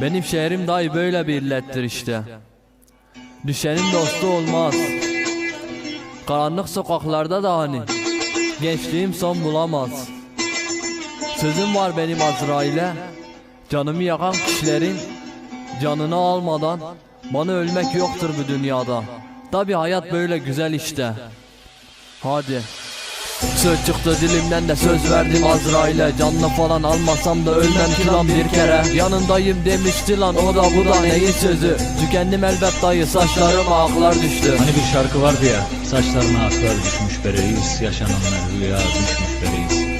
Benim şehrim dahi böyle bir illettir işte. Düşenin dostu olmaz. Karanlık sokaklarda da hani gençliğim son bulamaz. Sözüm var benim Azrail'e. Canımı yakan kişilerin canını almadan bana ölmek yoktur bu dünyada. Tabi hayat böyle güzel işte. Hadi. Söz çıktı dilimden de söz verdim Azrail'e. Canlı falan almasam da ölmem ki lan bir kere. Yanındayım demişti lan o da bu da neyin sözü? Tükendim elbet dayı saçlarıma aklar düştü. Hani bir şarkı vardı ya Saçlarına aklar düşmüş be reis Yaşananlar rüya düşmüş be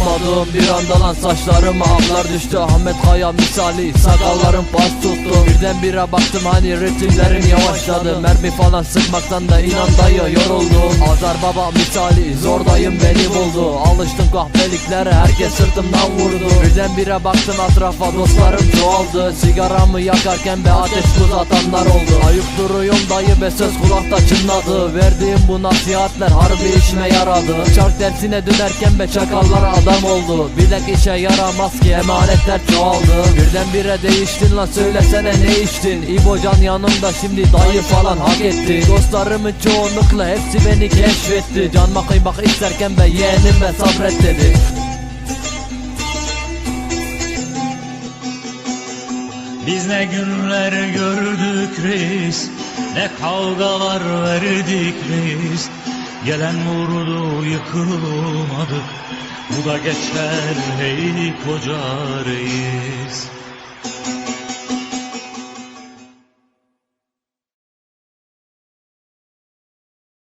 Ummadığım bir anda lan saçlarıma aklar düştü. Ahmet Kaya misali sakallarım pas tuttu. Birdenbire baktım hani ritimlerim yavaşladı. Mermi falan sıkmaktan da inan dayı yoruldum. Azar baba misali zordayım beni buldu. Alıştım kahpeliklere herkes sırtımdan vurdu. Birdenbire baktım etrafa dostlarım çoğaldı. Sigaramı yakarken be ateş buz atanlar oldu. Ayıp duruyorum dayı be söz kulakta çınladı. Verdiğim bu nasihatler harbi işime yaradı. Çark dersine dönerken be çakallar adam oldu. Bilek işe yaramaz ki emanetler çoğaldı. Birdenbire değiştin lan söylesene ne içtin? İbocan yanımda şimdi dayı falan hak etti. Dostlarımın çoğunlukla hepsi beni keşfetti. Canıma kıymak isterken be yeğenime sabret dedi. Biz ne günler gördük reis Ne kavgalar verdik reis Gelen vurdu yıkılmadık Bu da geçer hey koca reis